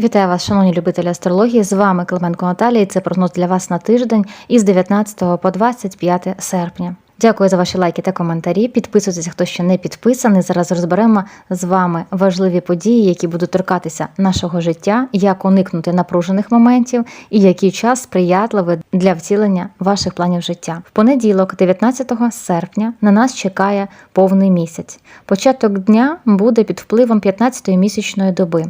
Вітаю вас, шановні любителі астрології. З вами Клименко Наталія. і Це прогноз для вас на тиждень із 19 по 25 серпня. Дякую за ваші лайки та коментарі. Підписуйтесь, хто ще не підписаний. Зараз розберемо з вами важливі події, які будуть торкатися нашого життя, як уникнути напружених моментів і який час сприятливий для втілення ваших планів життя. В понеділок, 19 серпня, на нас чекає повний місяць. Початок дня буде під впливом 15-ї місячної доби.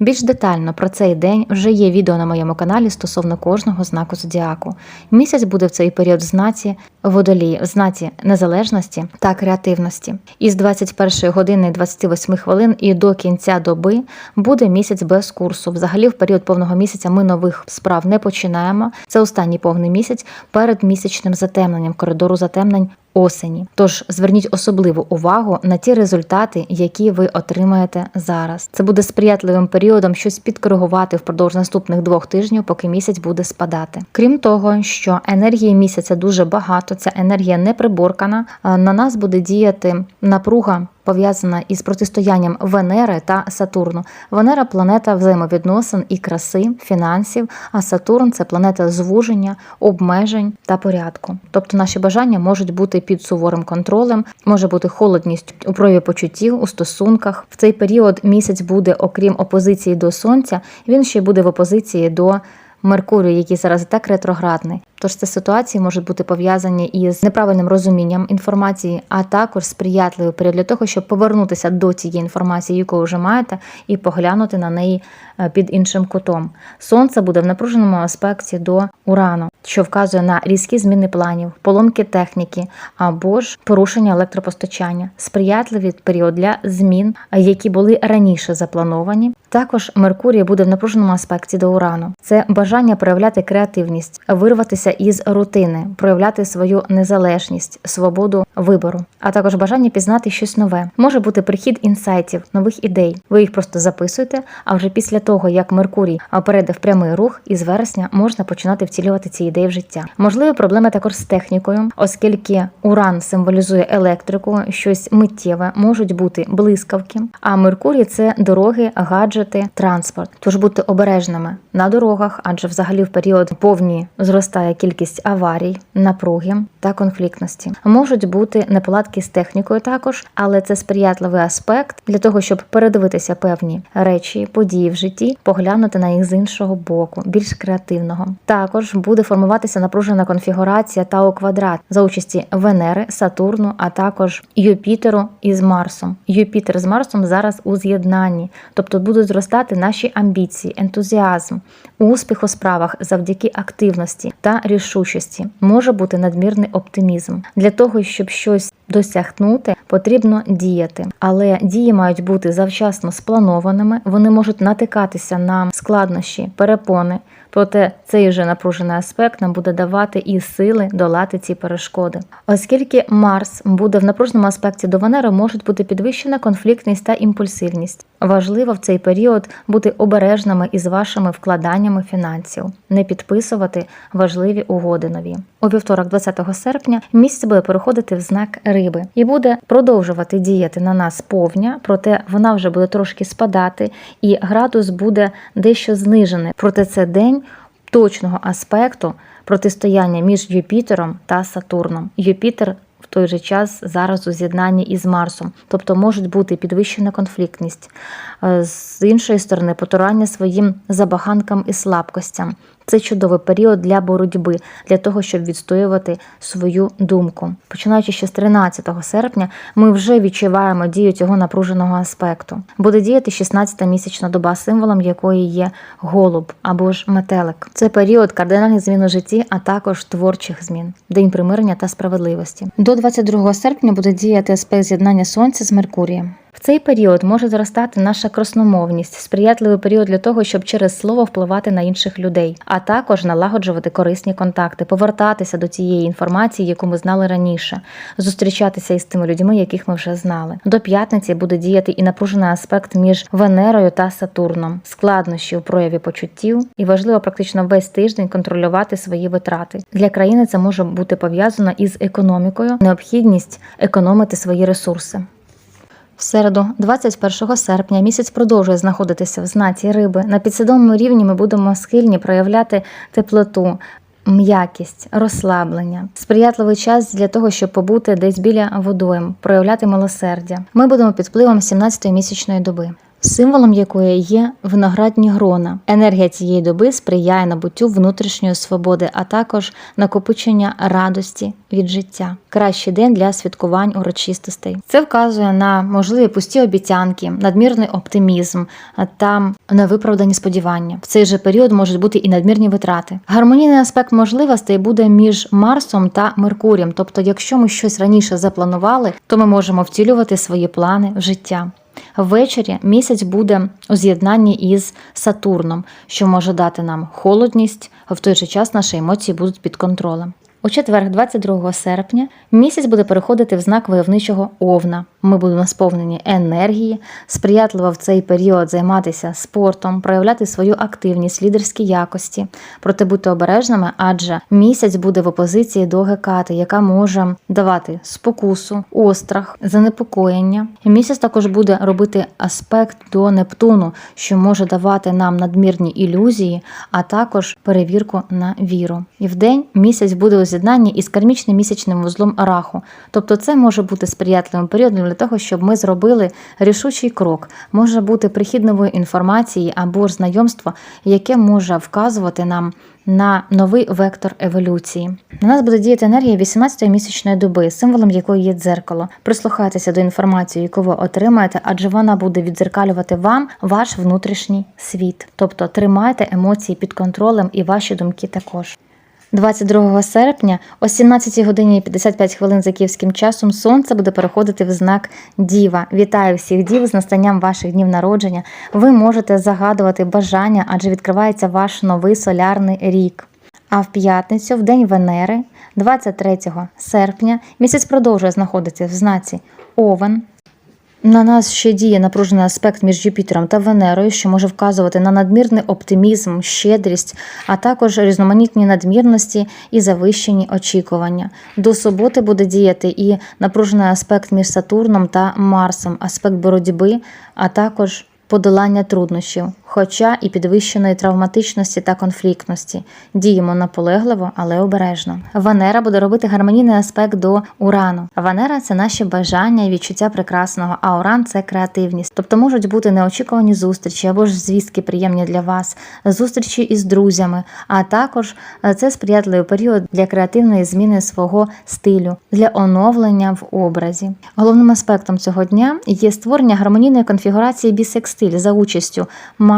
Більш детально про цей день вже є відео на моєму каналі стосовно кожного знаку зодіаку. Місяць буде в цей період в знаці водолії, в знаці незалежності та креативності. Із 21 години 28 хвилин і до кінця доби буде місяць без курсу. Взагалі, в період повного місяця ми нових справ не починаємо. Це останній повний місяць перед місячним затемненням коридору затемнень осені. Тож зверніть особливу увагу на ті результати, які ви отримаєте зараз. Це буде сприятливим періодом щось підкоригувати впродовж наступних двох тижнів, поки місяць буде спадати. Крім того, що енергії місяця дуже багато, ця енергія не приборкана. е, На нас буде діяти напруга. Пов'язана із протистоянням Венери та Сатурну. Венера планета взаємовідносин і краси, фінансів, а Сатурн це планета звуження, обмежень та порядку. Тобто наші бажання можуть бути під суворим контролем, може бути холодність у прояві почуттів у стосунках. В цей період місяць буде, окрім опозиції до сонця, він ще буде в опозиції до Меркурію, який зараз так ретроградний. Тож ці ситуації можуть бути пов'язані із неправильним розумінням інформації, а також сприятливий період для того, щоб повернутися до цієї інформації, яку вже маєте, і поглянути на неї е, під іншим кутом. Сонце буде в напруженому аспекті до урану, що вказує на різкі зміни планів, поломки техніки або ж порушення електропостачання, сприятливий період для змін, е, які були раніше заплановані. Також Меркурій буде в напруженому аспекті до урану. Це бажання проявляти креативність, вирватися із рутини, проявляти свою незалежність, свободу вибору, а також бажання пізнати щось нове. Може бути прихід інсайтів, нових ідей. Ви їх просто записуєте. А вже після того, як Меркурій перейде в прямий рух, із вересня можна починати втілювати ці ідеї в життя. Можливі проблеми також з технікою, оскільки уран символізує електрику, щось миттєве, можуть бути блискавки. А Меркурій це дороги, гаджети, транспорт. Тож будьте обережними на дорогах, адже взагалі в період повні зростає кількість аварій, напруги та конфліктності. Можуть бути неполадки з технікою також, але це сприятливий аспект для того, щоб передивитися певні речі, події в житті, поглянути на їх з іншого боку, більш креативного. Також буде формуватися напружена конфігурація Тау квадрат за участі Венери, Сатурну, а також Юпітеру із Марсом. Юпітер з Марсом зараз у з'єднанні, тобто будуть зростати наші амбіції, ентузіазм, успіх у справах завдяки активності та рішучості. Може бути надмірний оптимізм. Для того, щоб щось досягнути, потрібно діяти, але дії мають бути завчасно спланованими. Вони можуть натикатися на складнощі, перепони. Проте цей же напружений аспект нам буде давати і сили долати ці перешкоди. Оскільки Марс буде в напруженому аспекті до Венери, можуть бути підвищена конфліктність та імпульсивність. Важливо в цей період бути обережними із вашими вкладаннями фінансів, не підписувати важливі угоди нові. У вівторок, 20 серпня, місяць буде переходити в знак риби і буде продовжувати діяти на нас повня, проте вона вже буде трошки спадати, і градус буде дещо знижений. Проте це день точного аспекту протистояння між Юпітером та Сатурном. Юпітер в той же час зараз у з'єднанні із Марсом, тобто можуть бути підвищена конфліктність, Е, з іншої сторони, потурання своїм забаганкам і слабкостям. Це чудовий період для боротьби, для того, щоб відстоювати свою думку. Починаючи ще з 13 серпня, ми вже відчуваємо дію цього напруженого аспекту. Буде діяти 16-та місячна доба, символом якої є голуб або ж метелик. Це період кардинальних змін у житті, а також творчих змін, день примирення та справедливості. До 22 серпня буде діяти аспект з'єднання сонця з Меркурієм. В цей період може зростати наша красномовність, сприятливий період для того, щоб через слово впливати на інших людей, а також налагоджувати корисні контакти, повертатися до тієї інформації, яку ми знали раніше, зустрічатися із тими людьми, яких ми вже знали. До п'ятниці буде діяти і напружений аспект між Венерою та Сатурном, складнощі у прояві почуттів, і важливо практично весь тиждень контролювати свої витрати. Для країни це може бути пов'язано із економікою, необхідність економити свої ресурси. В середу, 21 серпня, місяць продовжує знаходитися в знаці риби. На підсвідомому рівні ми будемо схильні проявляти теплоту. М'якість, розслаблення, сприятливий час для того, щоб побути десь біля водойм, проявляти милосердя. Ми будемо під впливом 17-ї місячної доби, символом якої є виноградні грона. Енергія цієї доби сприяє набуттю внутрішньої свободи, а також накопичення радості від життя. Кращий день для святкувань урочистостей. Це вказує на можливі пусті обіцянки, надмірний оптимізм та невиправдані сподівання. В цей же період можуть бути і надмірні витрати. Гармонійний аспект можливостей буде між Марсом та Меркурієм. Тобто, якщо ми щось раніше запланували, то ми можемо втілювати свої плани в життя. Ввечері місяць буде у з'єднанні із Сатурном, що може дати нам холодність, а в той же час наші емоції будуть під контролем. У четвер, 22 серпня, місяць буде переходити в знак войовничого овна. Ми будемо сповнені енергії, сприятливо в цей період займатися спортом, проявляти свою активність, лідерські якості. Проте будьте обережними, адже місяць буде в опозиції до Гекати, яка може давати спокусу, острах, занепокоєння. Місяць також буде робити аспект до Нептуну, що може давати нам надмірні ілюзії, а також перевірку на віру. І вдень місяць буде у з'єднанні із кармічним місячним вузлом Раху. Тобто це може бути сприятливим періодом для того, щоб ми зробили рішучий крок. Може бути прихід нової інформації або ж знайомство, яке може вказувати нам на новий вектор еволюції. На нас буде діяти енергія 18-ї місячної доби, символом якої є дзеркало. Прислухайтеся до інформації, яку ви отримаєте, адже вона буде віддзеркалювати вам ваш внутрішній світ. Тобто тримайте емоції під контролем і ваші думки також. 22 серпня о 17 годині 55 хвилин за київським часом сонце буде переходити в знак Діва. Вітаю всіх дів з настанням ваших днів народження. Ви можете загадувати бажання, адже відкривається ваш новий солярний рік. А в п'ятницю, в день Венери, 23 серпня, місяць продовжує знаходитися в знаці Овен. На нас ще діє напружений аспект між Юпітером та Венерою, що може вказувати на надмірний оптимізм, щедрість, а також різноманітні надмірності і завищені очікування. До суботи буде діяти і напружений аспект між Сатурном та Марсом, аспект боротьби, а також подолання труднощів, хоча і підвищеної травматичності та конфліктності. Діємо наполегливо, але обережно. Венера буде робити гармонійний аспект до Урану. Венера це наші бажання і відчуття прекрасного, а Уран це креативність. Тобто можуть бути неочікувані зустрічі або ж звістки приємні для вас, зустрічі із друзями, а також е, це сприятливий період для креативної зміни свого стилю, для оновлення в образі. Головним аспектом цього дня є створення гармонійної конфігурації бісекстиль за участю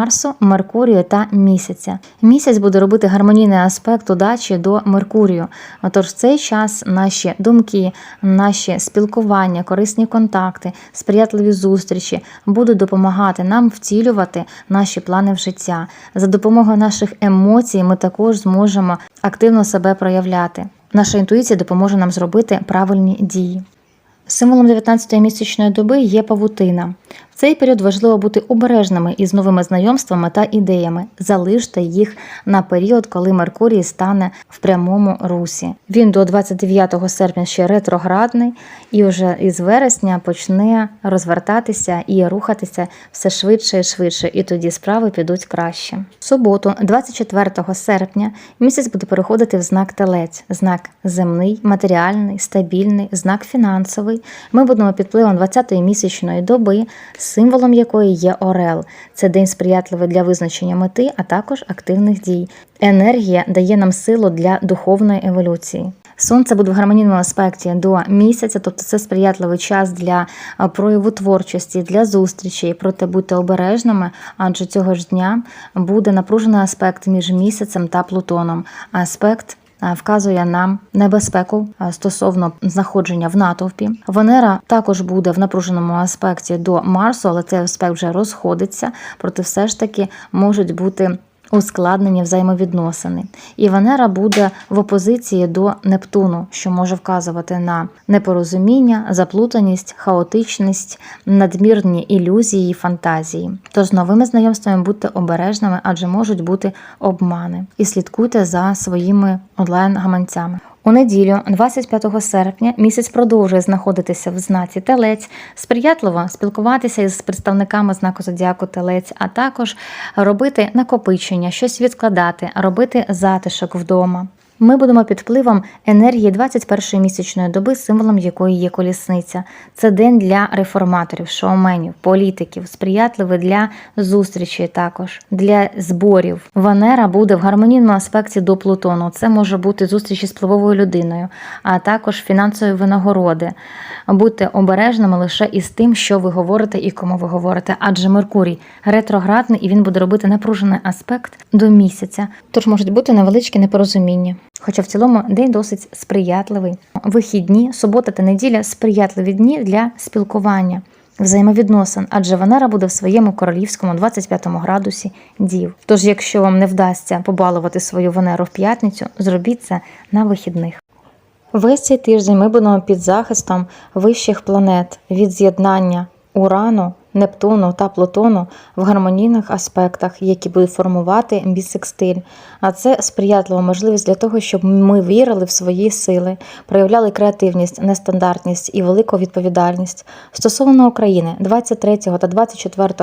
Марсу, Меркурію та місяця. Місяць буде робити гармонійний аспект удачі до Меркурію. Отож, в цей час наші думки, наші спілкування, корисні контакти, сприятливі зустрічі будуть допомагати нам втілювати наші плани в життя. За допомогою наших емоцій ми також зможемо активно себе проявляти. Наша інтуїція допоможе нам зробити правильні дії. Символом 19-ї місячної доби є павутина. Цей період важливо бути обережними із новими знайомствами та ідеями. Залиште їх на період, коли Меркурій стане в прямому русі. Він до 29 серпня ще ретроградний, і вже із вересня почне розвертатися і рухатися все швидше і швидше, і тоді справи підуть краще. В суботу, 24 серпня, місяць буде переходити в знак Телець, знак земний, матеріальний, стабільний, знак фінансовий. Ми будемо під впливом 20-ї місячної доби символом якої є Орел. Це день сприятливий для визначення мети, а також активних дій. Енергія дає нам силу для духовної еволюції. Сонце буде в гармонійному аспекті до місяця, тобто це сприятливий час для прояву творчості, для зустрічей. Проте будьте обережними, адже цього ж дня буде напружений аспект між місяцем та Плутоном. Аспект вказує нам небезпеку стосовно знаходження в натовпі. Венера також буде в напруженому аспекті до Марсу, але цей аспект вже розходиться, проте все ж таки можуть бути. Ускладнені взаємовідносини, і Венера буде в опозиції до Нептуну, що може вказувати на непорозуміння, заплутаність, хаотичність, надмірні ілюзії, фантазії. Тож новими знайомствами будьте обережними, адже можуть бути обмани, і слідкуйте за своїми онлайн-гаманцями. У неділю, 25 серпня, місяць продовжує знаходитися в знаці Телець, сприятливо спілкуватися із представниками знаку зодіаку Телець, а також робити накопичення, щось відкладати, робити затишок вдома. Ми будемо під впливом енергії 21-ї місячної доби, символом якої є колісниця. Це день для реформаторів, шоуменів, політиків, сприятливий для зустрічей також, для зборів. Венера буде в гармонійному аспекті до Плутону. Це може бути зустрічі з впливовою людиною, а також фінансові винагороди. Будьте обережними лише із тим, що ви говорите і кому ви говорите, адже Меркурій ретроградний і він буде робити напружений аспект до місяця, тож можуть бути невеличкі непорозуміння. Хоча в цілому день досить сприятливий. Вихідні, субота та неділя сприятливі дні для спілкування, взаємовідносин, адже Венера буде в своєму королівському 25 градусі дів. Тож, якщо вам не вдасться побалувати свою Венеру в п'ятницю, зробіть це на вихідних. Весь цей тиждень ми будемо під захистом вищих планет від з'єднання Урану, Нептуну та Плутону в гармонійних аспектах, які будуть формувати бісекстиль. А це сприятлива можливість для того, щоб ми вірили в свої сили, проявляли креативність, нестандартність і велику відповідальність. Стосовно України, 23 та 24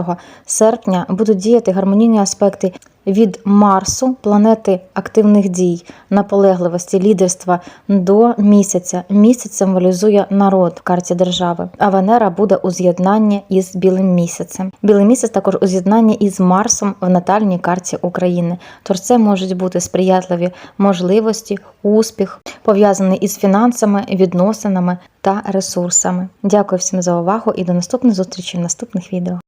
серпня будуть діяти гармонійні аспекти від Марсу, планети активних дій, наполегливості, лідерства до місяця. Місяць символізує народ в карті держави, а Венера буде у з'єднанні із білим місяцем. Білий місяць також у з'єднанні із Марсом в натальній карті України. Тож це можуть бути сприятливі можливості, успіх, пов'язаний із фінансами, відносинами та ресурсами. Дякую всім за увагу і до наступних зустрічей в наступних відео.